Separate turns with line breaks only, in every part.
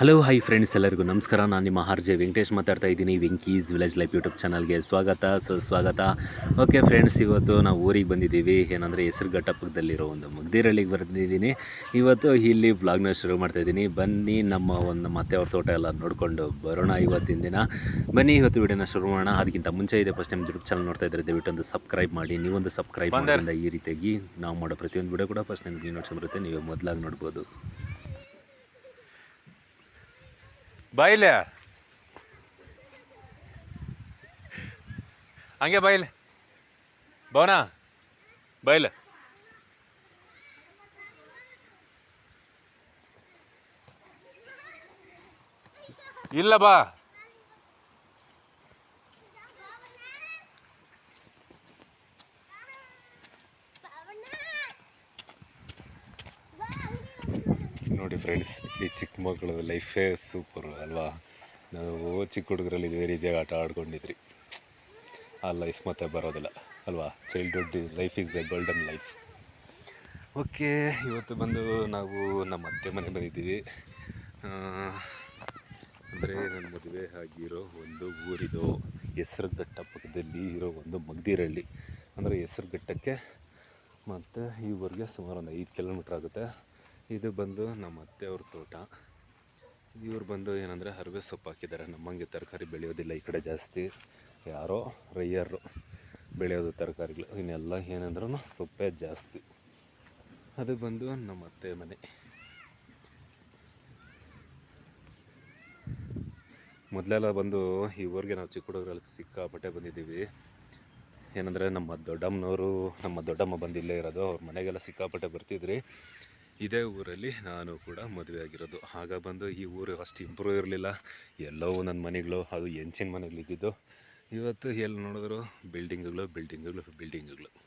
Hello hi friends ಎಲ್ಲರಿಗೂ ನಮಸ್ಕಾರ. ನಾನು ನಿಮ್ಮ ಆರ್ ಜೆ ವೆಂಕಟೇಶ್ ಮಾತಾಡ್ತಾ ಇದ್ದೀನಿ. ವೆಂಕೀಸ್ ವಿಲೇಜ್ ಲೈಫ್ ಯೂಟ್ಯೂಬ್ ಚಾನಲ್ಗೆ ಸ್ವಾಗತ ಸುಸ್ವಾಗತ ಓಕೆ ಫ್ರೆಂಡ್ಸ್ ಇವತ್ತು ನಾವು ಊರಿಗೆ ಬಂದಿದ್ದೀವಿ. ಏನಂದರೆ ಹೆಸರುಘಟ್ಟ ಪಕ್ಕದಲ್ಲಿರೋ ಒಂದು ಮಗ್ದಿರಳ್ಳಿಗೆ ಬರ್ತಿದ್ದೀನಿ ಇವತ್ತು ಇಲ್ಲಿ ವ್ಲಾಗ್ನ ಶುರು ಮಾಡ್ತಾ ಇದ್ದೀನಿ. ಬನ್ನಿ ನಮ್ಮ ಒಂದು ಮತ್ತೆ ಅವ್ರ ತೋಟ ಎಲ್ಲ ನೋಡಿಕೊಂಡು ಬರೋಣ ಇವತ್ತಿನ ದಿನ. ಬನ್ನಿ ಇವತ್ತು ವಿಡಿಯೋನ ಶುರು ಮಾಡೋಣ. ಅದಕ್ಕಿಂತ ಮುಂಚೆ ಇದೆ ಫಸ್ಟ್ ಟೈಮ್ ಯೂಟ್ಯೂಬ್ ಚಾನಲ್ ನೋಡ್ತಾ ಇದ್ದರೆ ದಯವಿಟ್ಟು ಒಂದು ಸಬ್ಸ್ಕ್ರೈಬ್ ಮಾಡಿ. ನೀವೊಂದು ಸಬ್ಸ್ಕ್ರೈಬ್ ಮಾಡೋದ್ರಿಂದ ಈ ರೀತಿಯಾಗಿ ನಾವು ಮಾಡೋ ಪ್ರತಿಯೊಂದು ವಿಡಿಯೋ ಕೂಡ ಫಸ್ಟ್ ನಿಮಗೆ ನೀವು ನೋಡ್ಕೊಂಡು ಬರುತ್ತೆ. ನೀವು ಮೊದಲಾಗಿ ನೋಡ್ಬೋದು.
ಬಾಯಿಲೆ ಹಂಗೆ ಬಾಯಿಲೆ ಭವನ ಬಾಯಿಲೆ ಇಲ್ಲ ಬಾ
ನೋಡಿ ಫ್ರೆಂಡ್ಸ್ ಮಕ್ಕಳು ಲೈಫೇ ಸೂಪರು ಅಲ್ವಾ? ನಾವು ಚಿಕ್ಕ ಹುಡುಗರಲ್ಲಿ ಇದೇ ರೀತಿಯಾಗಿ ಆಟ ಆಡ್ಕೊಂಡಿದ್ರಿ. ಆ ಲೈಫ್ ಮತ್ತೆ ಬರೋದಿಲ್ಲ, ಅಲ್ವಾ? Childhood life is a golden life okay ಇವತ್ತು ಬಂದು ನಾವು ನಮ್ಮ ಅತ್ತೆ ಮನೆ ಬಂದಿದ್ದೀವಿ. ಅಂದರೆ ನನ್ನ ಮದುವೆ ಆಗಿರೋ ಒಂದು ಊರಿದು ಹೆಸರುಘಟ್ಟ ಪಕ್ಕದಲ್ಲಿ ಇರೋ ಒಂದು ಮಗ್ದಿರಳ್ಳಿ ಅಂದರೆ ಹೆಸರುಘಟ್ಟಕ್ಕೆ ಮತ್ತು ಈ ಊರಿಗೆ ಸುಮಾರು ಒಂದು ಐದು ಕಿಲೋಮೀಟ್ರ್ ಆಗುತ್ತೆ. ಇದು ಬಂದು ನಮ್ಮ ಅತ್ತೆಯವ್ರ ತೋಟ. ಇವ್ರು ಬಂದು ಏನಂದರೆ ಹರಿವೆ ಸೊಪ್ಪು ಹಾಕಿದ್ದಾರೆ. ನಮ್ಮಂಗೆ ತರಕಾರಿ ಬೆಳೆಯೋದಿಲ್ಲ, ಈ ಕಡೆ ಜಾಸ್ತಿ. ಯಾರೋ ರೈಯರು ಬೆಳೆಯೋದು ತರಕಾರಿಗಳು. ಇನ್ನೆಲ್ಲ ಏನಂದ್ರೂ ಸೊಪ್ಪೇ ಜಾಸ್ತಿ. ಅದು ಬಂದು ನಮ್ಮ ಅತ್ತೆ ಮನೆ. ಮೊದಲೆಲ್ಲ ಬಂದು ಈ ನಾವು ಚಿಕ್ಕ ಹುಡುಗರಲ್ಲಿ ಸಿಕ್ಕಾಪಟ್ಟೆ ಬಂದಿದ್ದೀವಿ. ಏನಂದರೆ ನಮ್ಮ ದೊಡ್ಡಮ್ಮನವರು, ನಮ್ಮ ದೊಡ್ಡಮ್ಮ ಬಂದಿಲ್ಲೇ ಇರೋದು. ಅವ್ರ ಮನೆಗೆಲ್ಲ ಸಿಕ್ಕಾಪಟ್ಟೆ ಬರ್ತಿದ್ರಿ. ಇದೇ ಊರಲ್ಲಿ ನಾನು ಕೂಡ ಮದುವೆ ಆಗಿರೋದು. ಆಗ ಬಂದು ಈ ಊರು ಅಷ್ಟು ಇಂಪ್ರೂವ್ ಇರಲಿಲ್ಲ. ಎಲ್ಲೋ ನನ್ನ ಮನೆಗಳು, ಅದು ಹೆಂಚಿನ ಮನೆಗಳಿದ್ದಿದ್ದು ಇವತ್ತು ಎಲ್ಲಿ ನೋಡಿದ್ರು, ಬಿಲ್ಡಿಂಗ್ಗಳು ಬಿಲ್ಡಿಂಗ್ಗಳು ಬಿಲ್ಡಿಂಗ್ಗಳು.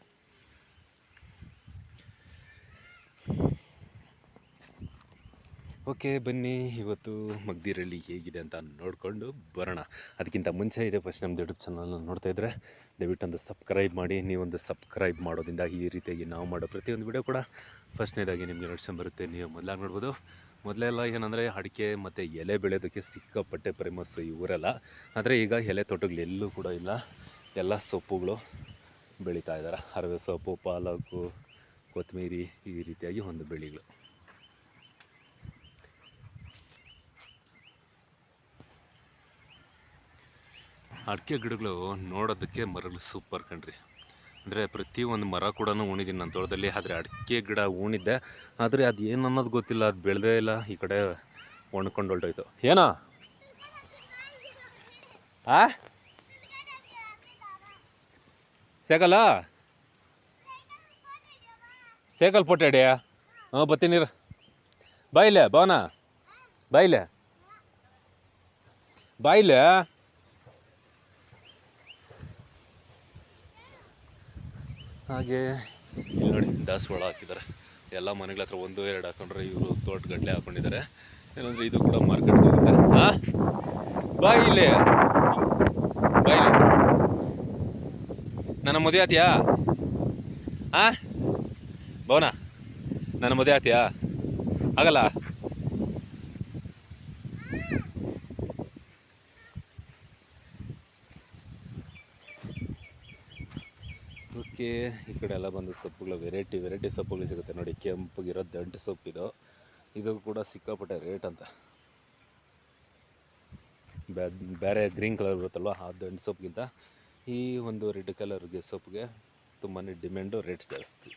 ಓಕೆ, ಬನ್ನಿ. ಇವತ್ತು ಮಗ್ದಿರಲ್ಲಿ ಹೇಗಿದೆ ಅಂತ ನೋಡಿಕೊಂಡು ಬರೋಣ. ಅದಕ್ಕಿಂತ ಮುಂಚೆ ಇದೆ ಫಸ್ಟ್ ನಮ್ಮದು ಯೂಟ್ಯೂಬ್ ಚಾನಲ್ನ ನೋಡ್ತಾ ಇದ್ದರೆ ದಯವಿಟ್ಟು ಒಂದು ಸಬ್ಸ್ಕ್ರೈಬ್ ಮಾಡಿ. ನೀವೊಂದು ಸಬ್ಸ್ಕ್ರೈಬ್ ಮಾಡೋದ್ರಿಂದ ಈ ರೀತಿಯಾಗಿ ನಾವು ಮಾಡೋ ಪ್ರತಿಯೊಂದು ವಿಡಿಯೋ ಕೂಡ ಫಸ್ಟ್ನೇದಾಗಿ ನಿಮಗೆ ಬರುತ್ತೆ. ನೀವು ಮೊದಲಾಗಿ ನೋಡ್ಬೋದು. ಮೊದಲೆಲ್ಲ ಏನಂದರೆ, ಅಡಿಕೆ ಮತ್ತು ಎಲೆ ಬೆಳೆಯೋದಕ್ಕೆ ಸಿಕ್ಕಾಪಟ್ಟೆ ಫೇಮಸ್ ಈ ಊರೆಲ್ಲ. ಆದರೆ ಈಗ ಎಲೆ ತೋಟಗಳು ಎಲ್ಲೂ ಕೂಡ ಇಲ್ಲ. ಎಲ್ಲ ಸೊಪ್ಪುಗಳು ಬೆಳೀತಾ ಇದ್ದಾರೆ. ಅರವೆ ಸೊಪ್ಪು, ಪಾಲಕು, ಕೊತ್ತಂಬರಿ ಈ ರೀತಿಯಾಗಿ ಒಂದು ಬೆಳೆಗಳು. ಅಡಿಕೆ ಗಿಡಗಳು ನೋಡೋದಕ್ಕೆ ಮರಗಳು ಸೂಪರ್ ಕಣ್ರಿ. ಅಂದರೆ ಪ್ರತಿಯೊಂದು ಮರ ಕೂಡ ಉಣಿದ್ದೀನಿ ನನ್ನ ತೋಟದಲ್ಲಿ. ಆದರೆ ಅಡಿಕೆ ಗಿಡ ಉಣಿದ್ದೆ ಆದರೆ ಅದು ಏನು ಅನ್ನೋದು ಗೊತ್ತಿಲ್ಲ. ಅದು ಬೆಳೆದೇ ಇಲ್ಲ. ಈ ಕಡೆ ಒಣ್ಕೊಂಡು ಹೊಲ್ಟೋಯ್ತು ಏನೋ? ಆ? ಸೇಕಲ್ಲ ಸೇಕಲ್ ಅಡಿಯ? ಹಾಂ ಬತ್ತೀನಿ ಬಾಯಿಲೆ ಭವನ ಬಾಯಿಲೆ ಬಾಯಿಲೆ ಹಾಗೆ ಇಲ್ಲಿ ನೋಡಿ ದಾಸವಾಳ ಹಾಕಿದ್ದಾರೆ. ಎಲ್ಲ ಮನೆಗಳ ಹತ್ರ ಒಂದು, ಎರಡು ಹಾಕೊಂಡ್ರೆ ಇವರು ತೋಟಗಟ್ಟಲೆ ಹಾಕೊಂಡಿದ್ದಾರೆ. ಏನಂದ್ರೆ ಇದು ಕೂಡ ಮಾರ್ಕೆಟ್ ಹೋಗುತ್ತೆ. ಹಾಂ? ಬಾಯಿಲೆ ಇಲ್ಲಿ. ಬಾ ಇಲ್ಲಿ. ನನ್ನ ಮದುವೆ ಆತೀಯಾ? ಹಾಂ? ಭವನ? ನನ್ನ ಮದುವೆ ಆತಿಯಾ? ಆಗಲ್ಲ? ಓಕೆ ಈ ಕಡೆ ಎಲ್ಲ ಬಂದು ಸೊಪ್ಪುಗಳು ವೆರೈಟಿ ವೆರೈಟಿ ಸೊಪ್ಪುಗಳು ಸಿಗುತ್ತೆ ನೋಡಿ. ಕೆಂಪಗಿರೋ ದಂಟು ಸೊಪ್ಪಿದು ಇದು. ಕೂಡ ಸಿಕ್ಕಾಪಟ್ಟೆ ರೇಟ್ ಅಂತ. ಬೇರೆ ಗ್ರೀನ್ ಕಲರ್ ಬರುತ್ತಲ್ವ ಆ ದಂಟು ಸೊಪ್ಪಿಗಿಂತ. ಈ ಒಂದು ರೆಡ್ ಕಲರ್ಗೆ ಸೊಪ್ಪಿಗೆ ತುಂಬಾ ಡಿಮ್ಯಾಂಡು ರೇಟ್ ಜಾಸ್ತಿ.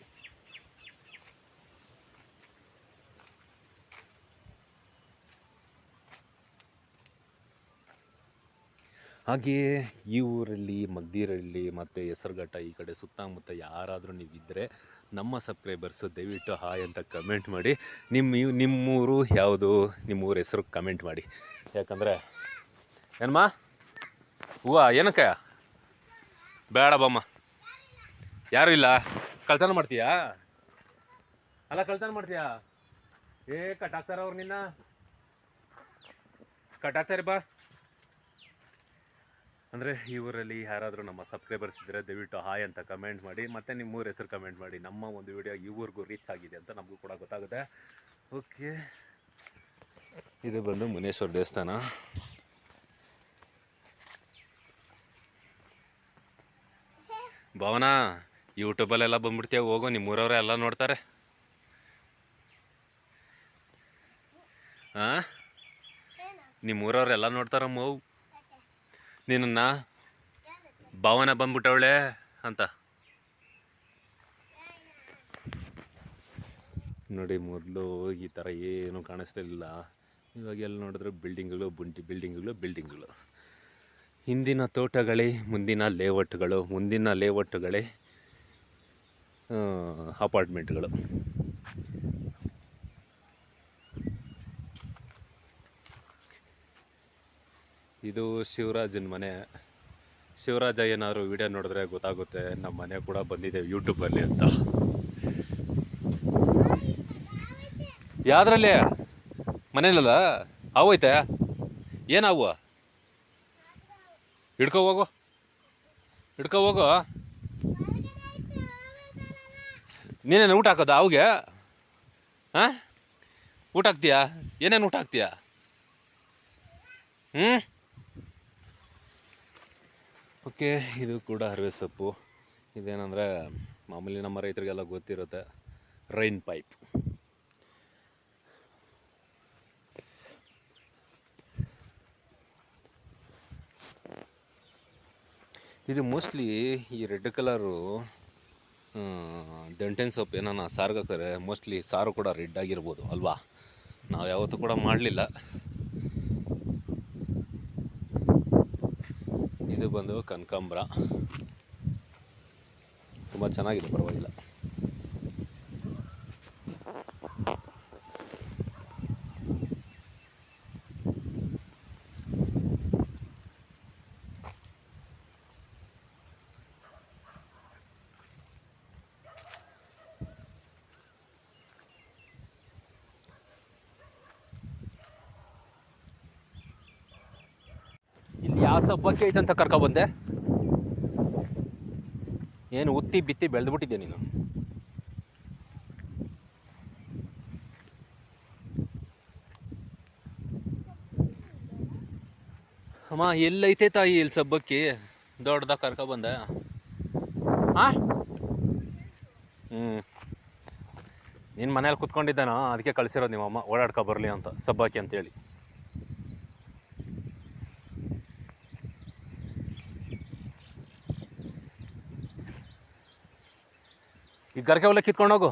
ಹಾಗೆಯೇ ಈ ಊರಲ್ಲಿ ಮಗ್ದೀರಲ್ಲಿ ಮತ್ತು ಹೆಸರುಘಟ್ಟ ಈ ಕಡೆ ಸುತ್ತಮುತ್ತ ಯಾರಾದರೂ ನೀವಿದ್ದರೆ ನಮ್ಮ ಸಬ್ಸ್ಕ್ರೈಬರ್ಸು ದಯವಿಟ್ಟು ಹಾಯ್ ಅಂತ ಕಮೆಂಟ್ ಮಾಡಿ. ನಿಮ್ಮ ನಿಮ್ಮೂರು ಯಾವುದು, ನಿಮ್ಮೂರ ಹೆಸರು ಕಮೆಂಟ್ ಮಾಡಿ. ಯಾಕಂದರೆ ಏನಮ್ಮ ಹೂವ ಏನಕ್ಕೆ ಬೇಡ ಬಮ್ಮ. ಯಾರು ಇಲ್ಲ? ಕಳ್ತನ ಮಾಡ್ತೀಯಾ? ಅಲ್ಲ, ಕಳ್ತನ ಮಾಡ್ತೀಯಾ? ಏ ಕಟ್ಟಾಕ್ತಾರ ಅವ್ರು ನಿನ್ನ. ಕಟ್ಟಾಕ್ತಾರೆ ಬಾ. ಅಂದರೆ ಈ ಊರಲ್ಲಿ ಯಾರಾದರೂ ನಮ್ಮ ಸಬ್ಸ್ಕ್ರೈಬರ್ಸ್ ಇದ್ದರೆ ದಯವಿಟ್ಟು ಹಾಯ್ ಅಂತ ಕಮೆಂಟ್ ಮಾಡಿ, ಮತ್ತು ನಿಮ್ಮ ಊರ ಹೆಸರು ಕಮೆಂಟ್ ಮಾಡಿ. ನಮ್ಮ ಒಂದು ವಿಡಿಯೋ ಈ ಊರಿಗೂ ರೀಚ್ ಆಗಿದೆ ಅಂತ ನಮಗೂ ಕೂಡ ಗೊತ್ತಾಗುತ್ತೆ. ಓಕೆ ಇದು ಬಂದು ಮುನೇಶ್ವರ ದೇವಸ್ಥಾನ. ಭವನ ಯೂಟ್ಯೂಬಲ್ಲೆಲ್ಲ ಬಂದ್ಬಿಡ್ತೀಯ? ಹೋಗೋ, ನಿಮ್ಮೂರವರೇ ಎಲ್ಲ ನೋಡ್ತಾರೆ. ಹಾಂ ನಿಮ್ಮೂರವ್ರೆಲ್ಲ ನೋಡ್ತಾರಮ್ಮ ನಿನ್ನ ಭಾವನ ಬಂದ್ಬಿಟ್ಟವಳೆ ಅಂತ. ನೋಡಿ ಮೊದಲು ಈ ಥರ ಏನು ಕಾಣಿಸ್ತಿರಲಿಲ್ಲ ಇವಾಗ ಎಲ್ಲಿ ನೋಡಿದ್ರೆ ಬಿಲ್ಡಿಂಗ್ಗಳು, ಬುಂಟಿ ಬಿಲ್ಡಿಂಗ್ಗಳು ಬಿಲ್ಡಿಂಗ್ಗಳು. ಹಿಂದಿನ ತೋಟಗಳೇ, ಮುಂದಿನ ಲೇಔಟ್ಗಳು, ಮುಂದಿನ ಲೇಔಟ್ಗಳೇ ಅಪಾರ್ಟ್ಮೆಂಟ್ಗಳು. ಇದು ಶಿವರಾಜನ ಮನೆ. ಶಿವರಾಜ ಏನಾದರೂ ವಿಡಿಯೋ ನೋಡಿದ್ರೆ ಗೊತ್ತಾಗುತ್ತೆ ನಮ್ಮ ಮನೆ ಕೂಡ ಬಂದಿದೆ ಯೂಟ್ಯೂಬಲ್ಲಿ ಅಂತ. ಯಾವ್ದ್ರಲ್ಲಿ? ಮನೇಲಲ್ಲ ಆವೈತೆ ಏನಾವು ಹಿಡ್ಕೊ ಹೋಗು. ಹಿಡ್ಕೊ ಹೋಗು. ನೀನೇನು ಊಟ ಹಾಕೋದ ಅವಗೆ ಹಾಂ? ಊಟ ಹಾಕ್ತೀಯಾ? ಏನೇನು ಊಟ ಹಾಕ್ತೀಯಾ? ಹ್ಞೂ ಓಕೆ ಇದು ಕೂಡ ಹರಿವೆ ಸೊಪ್ಪು. ಇದೇನಂದರೆ ಮಾಮೂಲಿ ನಮ್ಮ ರೈತರಿಗೆಲ್ಲ ಗೊತ್ತಿರುತ್ತೆ, ರೈನ್ ಪೈಪ್ ಇದು ಮೋಸ್ಟ್ಲಿ ಈ ರೆಡ್ ಕಲರು ದಂಟೆನ್ ಸೊಪ್ಪು, ಏನಾನ ಸಾರ್ಗೆ ಹಾಕಿದ್ರೆ ಮೋಸ್ಟ್ಲಿ ಸಾರು ಕೂಡ ರೆಡ್ ಆಗಿರ್ಬೋದು, ಅಲ್ವಾ? ನಾವು ಯಾವತ್ತೂ ಕೂಡ ಮಾಡಲಿಲ್ಲ. ಇದು ಬಂದು ಕನಕಾಂಬ್ರ. ತುಂಬ ಚೆನ್ನಾಗಿದೆ ಪರವಾಗಿಲ್ಲ ಇಲ್ಲಿ ಯಾವ ಸಬ್ಬಕ್ಕಿ ಐತೆ ಅಂತ ಕರ್ಕೊಬಂದೆ ಏನು ಉತ್ತಿ ಬಿತ್ತಿ ಬೆಳೆದ್ಬಿಟ್ಟಿದ್ದೆ ನೀನು. ಅಮ್ಮ, ಎಲ್ಲೈತೆ ತಾಯಿ ಇಲ್ಲಿ ಸಬ್ಬಕ್ಕಿ? ದೊಡ್ಡದಾಗ ಕರ್ಕೊಬಂದೆ ಹಾ ಹ್ಞೂ ನಿನ್ನ ಮನೇಲಿ ಕುತ್ಕೊಂಡಿದ್ದಾನ ಅದಕ್ಕೆ ಕಳಿಸಿರೋದು ನಿಮ್ಮ ಅಮ್ಮ ಓಡಾಡ್ಕೊ ಬರಲಿ ಅಂತ, ಸಬ್ಬಕ್ಕಿ ಅಂತೇಳಿ. ಈಗ ಗರ್ಕೆ ಕಿತ್ಕೊಂಡು ಹೋಗು.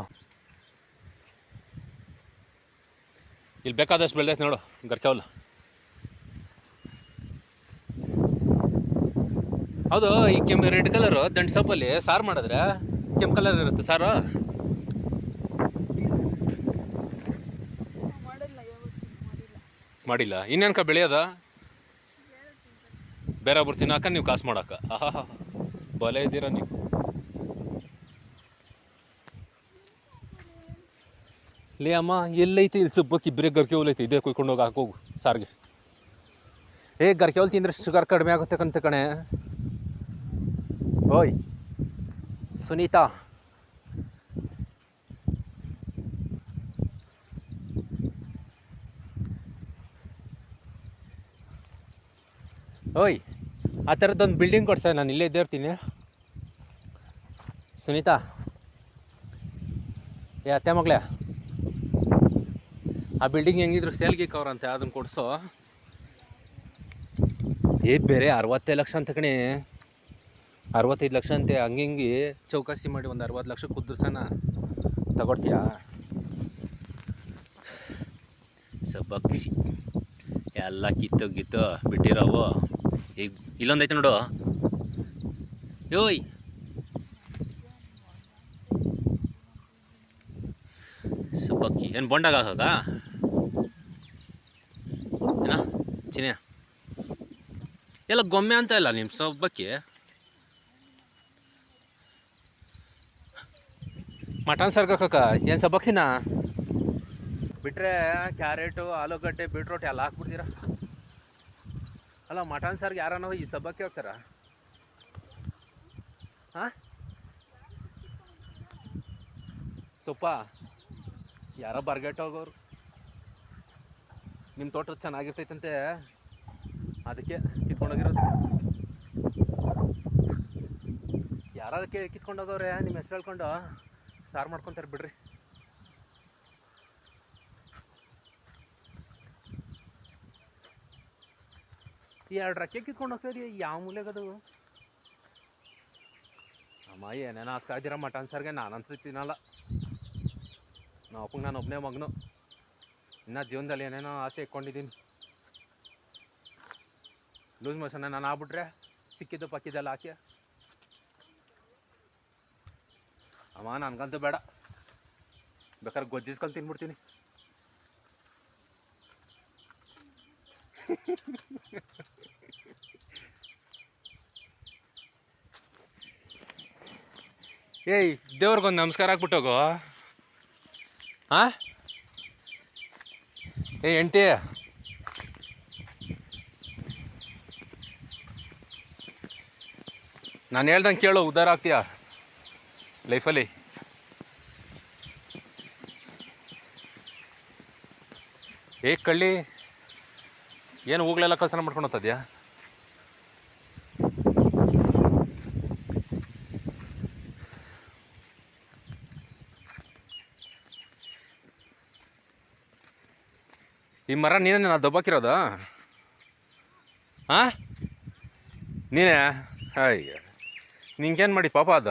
ಇಲ್ಲಿ ಬೇಕಾದಷ್ಟು ಬೆಳ್ದೈತೆ ನೋಡು ಗರ್ಕೆ ಹೊಲ. ಹೌದು, ಈ ಕೆಂಪು ರೆಡ್ ಕಲರು ದಂಟು ಸೊಪ್ಪಲ್ಲಿ ಸಾರು ಮಾಡಿದ್ರೆ ಕೆಂಪು ಕಲರ್ ಇರುತ್ತೆ ಸಾರು. ಮಾಡಿಲ್ಲ ಇನ್ನೇನ್ಕ ಬೆಳೆಯೋದ? ಬೇರೆ ಒಬ್ರು ಅಕ್ಕ ನೀವು ಕಾಸು ಮಾಡಕ್ಕ ಆಹಾ ಬಲೆ ಇದ್ದೀರಾ ನೀವು? ಲೇ ಅಮ್ಮ ಎಲ್ಲೈತೆ ಇಲ್ಲಿ ಸುಬ್ಬಕ್ಕೆ ಇಬ್ಬರೇ ಗರ್ಕೆ ಹೋಲೈತೆ ಇದೇ ಕುಯ್ಕೊಂಡು ಹೋಗಿ ಹಾಕೋಗು ಸಾರಿಗೆ ಏ ಗರ್ಕೆ ಹೋಲ್ ತಿಂದ್ರೆ ಶುಗರ್ ಕಡಿಮೆ ಆಗುತ್ತೆ ಕಂತ ಕಣೆ ಓಯ್ ಸುನೀತಾ ಓಯ್ ಆ ಥರದ್ದೊಂದು ಬಿಲ್ಡಿಂಗ್ ಕೊಡ್ಸ ನಾನು ಇಲ್ಲೇ ಇದ್ದೇ ಇರ್ತೀನಿ ಸುನೀತಾ ಏ ಅತ್ತೆ ಮಗಳೇ ಆ ಬಿಲ್ಡಿಂಗ್ ಹೆಂಗಿದ್ರು ಸೇಲ್ಗೆ ಅವ್ರಂತೆ ಅದನ್ನು ಕೊಡಿಸೋ. ಏ ಬೇರೆ ಅರವತ್ತೈದು ಲಕ್ಷ ಅಂತ ಕಣೆ. ಅರವತ್ತೈದು ಲಕ್ಷ ಅಂತೆ ಹಂಗೆ ಹಿಂಗೆ ಚೌಕಾಸಿ ಮಾಡಿ ಒಂದು ಅರವತ್ತು ಲಕ್ಷ ಕುದ್ರಸನ ತಗೊಳ್ತೀಯಾ ಸಬ್ಬಕ್ಸಿ. ಎಲ್ಲ ಕಿತ್ತು ಗಿತ್ತು ಬಿಟ್ಟಿರೋವು. ಈಗ ಇಲ್ಲೊಂದೈತೆ ನೋಡು. ಯೋಯ್! ಸಬ್ಬಕ್ಕಿ. ಏನು ಬೊಂಡಾಗ ಹಾಕೋದಾ ಏನ ಚಿನ್ನ ಎಲ್ಲ ಗೊಮ್ಮೆ ಅಂತ ಇಲ್ಲ ನಿಮ್ಮ ಸಬ್ಬಕ್ಕಿ? ಮಟನ್ ಸರ್ಗಕ್ಕ ಏನು ಸಬ್ಬಕ್ಸಿನ? ಬಿಟ್ರೆ ಕ್ಯಾರೆಟು, ಆಲೂಗಡ್ಡೆ, ಬೀಟ್ರೋಟ್ ಎಲ್ಲ ಹಾಕ್ಬಿಡ್ತೀರ? ಅಲ್ಲ, ಮಟನ್ ಸಾರ್ಗ್ ಯಾರನ್ನ ಈ ಸಬ್ಬಕ್ಕಿ ಹೋಗ್ತಾರ ಹಾ? ಸೊಪ್ಪ ಯಾರೋ ಬರ್ಗೆಟ್ ಹೋಗೋರು. ನಿಮ್ಮ ತೋಟ ಚೆನ್ನಾಗಿರ್ತೈತಂತೆ. ಅದಕ್ಕೆ ಕಿತ್ಕೊಂಡೋಗಿರೋದು. ಯಾರಾದ್ರು ಕೇ ಕಿತ್ಕೊಂಡೋಗವ್ರೆ ನಿಮ್ಮ ಹೆಸರು ಹೇಳ್ಕೊಂಡು. ಸಾರು ಮಾಡ್ಕೊತಾರೆ ಬಿಡ್ರಿ. ಈ ಎರಡು ರಕ್ಕೆ ಕಿತ್ಕೊಂಡು ಹೋಗ್ತೀರಿ ಯಾವ ಮೂಲೆಗದು ಅಮ್ಮ, ಏನೇನೋ ಆಗ್ತಾ ಇದ್ದೀರಾ ಮಟನ್ ಸರ್ಗೆ? ನಾನಂತೂ ತಿನ್ನಲ್ಲ. ನಾವು ನಾನು ಒಬ್ಬನೇ ಮಗನು. ಇನ್ನು ಜೀವನದಲ್ಲಿ ಏನೇನೋ ಆಸೆ ಇಟ್ಕೊಂಡಿದ್ದೀನಿ. ಲೂಸ್ ಮೋಷನ್ನ ನಾನು ಆಗ್ಬಿಟ್ರೆ ಸಿಕ್ಕಿದ್ದು ಪಕ್ಕಿದ್ದೆಲ್ಲ ಹಾಕಿ. ಅಮ್ಮ, ನನಗಂತೂ ಬೇಡ. ಬೇಕಾದ್ರೆ ಗೊಜ್ಜಿಸ್ಕೊಂಡು ತಿನ್ಬಿಡ್ತೀನಿ. ಏಯ್, ದೇವ್ರಿಗೊಂದು ನಮಸ್ಕಾರ ಹಾಕ್ಬಿಟ್ಟೋಗು ಹಾ ಏ ಎಂಟಿ ನಾನು ಹೇಳ್ದಂಗೆ ಕೇಳು ಉದ್ಧಾರ ಆಗ್ತೀಯ? ಲೈಫಲ್ಲಿ. ಏ, ಕಳ್ಳಿ, ಏನು ಹೋಗ್ಲೆಲ್ಲ ಕಳ್ತನ ಮಾಡ್ಕೊಂಡು ಹೋಗ್ತದ್ಯಾ ಈ ಮರ ನೀನೇ ನಾ ದಬ್ಬಾಕಿರೋದು? ಹಾಂ ನೀನೇ? ಅಯ್ಯ ನಿಂಗೇನು ಮಾಡಿ ಪಾಪ ಅದ?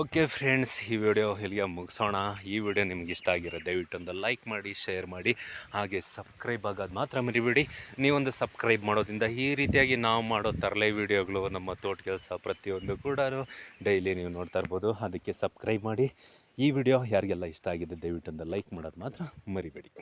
ಓಕೆ ಫ್ರೆಂಡ್ಸ್ ಈ ವಿಡಿಯೋ ಇಲ್ಲಿಗೆ ಮುಗಿಸೋಣ. ಈ ವಿಡಿಯೋ ನಿಮ್ಗೆ ಇಷ್ಟ ಆಗಿರೋ ದಯವಿಟ್ಟು ಒಂದು ಲೈಕ್ ಮಾಡಿ ಶೇರ್ ಮಾಡಿ, ಹಾಗೆ ಸಬ್ಸ್ಕ್ರೈಬ್ ಆಗೋದು ಮಾತ್ರ ಮರಿಬೇಡಿ. ನೀವೊಂದು ಸಬ್ಸ್ಕ್ರೈಬ್ ಮಾಡೋದ್ರಿಂದ ಈ ರೀತಿಯಾಗಿ ನಾವು ಮಾಡೋ ತರಲೆ ವಿಡಿಯೋಗಳು ನಮ್ಮ ತೋಟ ಕೆಲಸ ಪ್ರತಿಯೊಂದು ಕೂಡ ಡೈಲಿ ನೀವು ನೋಡ್ತಾ ಇರ್ಬೋದು. ಅದಕ್ಕೆ ಸಬ್ಸ್ಕ್ರೈಬ್ ಮಾಡಿ. ಈ ವಿಡಿಯೋ ಯಾರಿಗೆಲ್ಲ ಇಷ್ಟ ಆಗಿದೆ ದಯವಿಟ್ಟು ಒಂದು ಲೈಕ್ ಮಾಡೋದು ಮಾತ್ರ ಮರಿಬೇಡಿ.